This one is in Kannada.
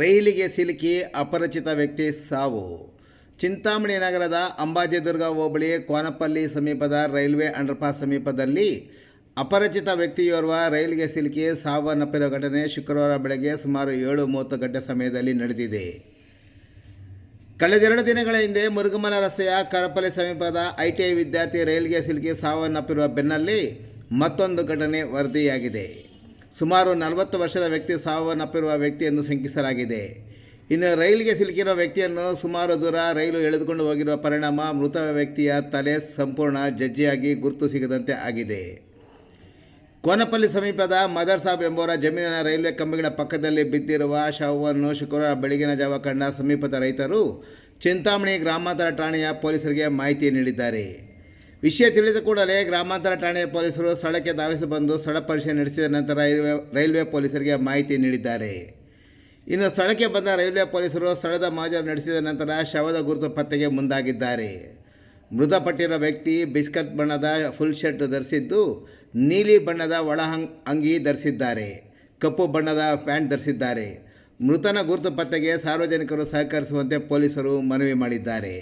ರೈಲಿಗೆ ಸಿಲುಕಿ ಅಪರಿಚಿತ ವ್ಯಕ್ತಿ ಸಾವು. ಚಿಂತಾಮಣಿ ನಗರದ ಅಂಬಾಜಿದುರ್ಗ ಹೋಬಳಿ ಕೋನಪಲ್ಲಿ ಸಮೀಪದ ರೈಲ್ವೆ ಅಂಡರ್ಪಾಸ್ ಸಮೀಪದಲ್ಲಿ ಅಪರಿಚಿತ ವ್ಯಕ್ತಿಯೋರ್ವ ರೈಲಿಗೆ ಸಿಲುಕಿ ಸಾವನ್ನಪ್ಪಿರುವ ಘಟನೆ ಶುಕ್ರವಾರ ಬೆಳಗ್ಗೆ ಸುಮಾರು ಏಳು ಮೂವತ್ತು ಗಂಟೆ ಸಮಯದಲ್ಲಿ ನಡೆದಿದೆ. ಕಳೆದೆರಡು ದಿನಗಳ ಹಿಂದೆ ಮುರುಗಮಲ ರಸ್ತೆಯ ಕರಪಲ್ಲಿ ಸಮೀಪದ ಐಟಿಐ ವಿದ್ಯಾರ್ಥಿ ರೈಲಿಗೆ ಸಿಲುಕಿ ಸಾವನ್ನಪ್ಪಿರುವ ಬೆನ್ನಲ್ಲಿ ಮತ್ತೊಂದು ಘಟನೆ ವರದಿಯಾಗಿದೆ. ಸುಮಾರು ನಲವತ್ತು ವರ್ಷದ ವ್ಯಕ್ತಿ ಸಾವನ್ನಪ್ಪಿರುವ ವ್ಯಕ್ತಿ ಎಂದು ಶಂಕಿಸಲಾಗಿದೆ. ಇನ್ನು ರೈಲಿಗೆ ಸಿಲುಕಿರುವ ವ್ಯಕ್ತಿಯನ್ನು ಸುಮಾರು ದೂರ ರೈಲು ಎಳೆದುಕೊಂಡು ಹೋಗಿರುವ ಪರಿಣಾಮ ಮೃತ ವ್ಯಕ್ತಿಯ ತಲೆ ಸಂಪೂರ್ಣ ಜಜ್ಜಿಯಾಗಿ ಗುರುತು ಸಿಗದಂತೆ ಆಗಿದೆ. ಕೋನಪಲ್ಲಿ ಸಮೀಪದ ಮದರ್ ಸಾಬ್ ಎಂಬುವರ ಜಮೀನಿನ ರೈಲ್ವೆ ಕಂಬಿಗಳ ಪಕ್ಕದಲ್ಲಿ ಬಿದ್ದಿರುವ ಶವವನ್ನು ಶುಕ್ರವಾರ ಬೆಳಗಿನ ಜಾವ ಸಮೀಪದ ರೈತರು ಚಿಂತಾಮಣಿ ಗ್ರಾಮಾಂತರ ಠಾಣೆಯ ಪೊಲೀಸರಿಗೆ ಮಾಹಿತಿ ನೀಡಿದ್ದಾರೆ. ವಿಷಯ ತಿಳಿದ ಕೂಡಲೇ ಗ್ರಾಮಾಂತರ ಠಾಣೆಯ ಪೊಲೀಸರು ಸ್ಥಳಕ್ಕೆ ಧಾವಿಸಿ ಬಂದು ಸ್ಥಳ ಪರಿಶೀಲನೆ ನಡೆಸಿದ ನಂತರ ರೈಲ್ವೆ ರೈಲ್ವೆ ಪೊಲೀಸರಿಗೆ ಮಾಹಿತಿ ನೀಡಿದ್ದಾರೆ. ಇನ್ನು ಸ್ಥಳಕ್ಕೆ ಬಂದ ರೈಲ್ವೆ ಪೊಲೀಸರು ಸ್ಥಳದ ಮಾಜರು ನಡೆಸಿದ ನಂತರ ಶವದ ಗುರುತು ಪತ್ತೆಗೆ ಮುಂದಾಗಿದ್ದಾರೆ. ಮೃತಪಟ್ಟಿರುವ ವ್ಯಕ್ತಿ ಬಿಸ್ಕತ್ ಬಣ್ಣದ ಫುಲ್ ಶರ್ಟ್ ಧರಿಸಿದ್ದು, ನೀಲಿ ಬಣ್ಣದ ಒಳ ಅಂಗಿ ಧರಿಸಿದ್ದಾರೆ. ಕಪ್ಪು ಬಣ್ಣದ ಪ್ಯಾಂಟ್ ಧರಿಸಿದ್ದಾರೆ. ಮೃತನ ಗುರುತು ಪತ್ತೆಗೆ ಸಾರ್ವಜನಿಕರು ಸಹಕರಿಸುವಂತೆ ಪೊಲೀಸರು ಮನವಿ ಮಾಡಿದ್ದಾರೆ.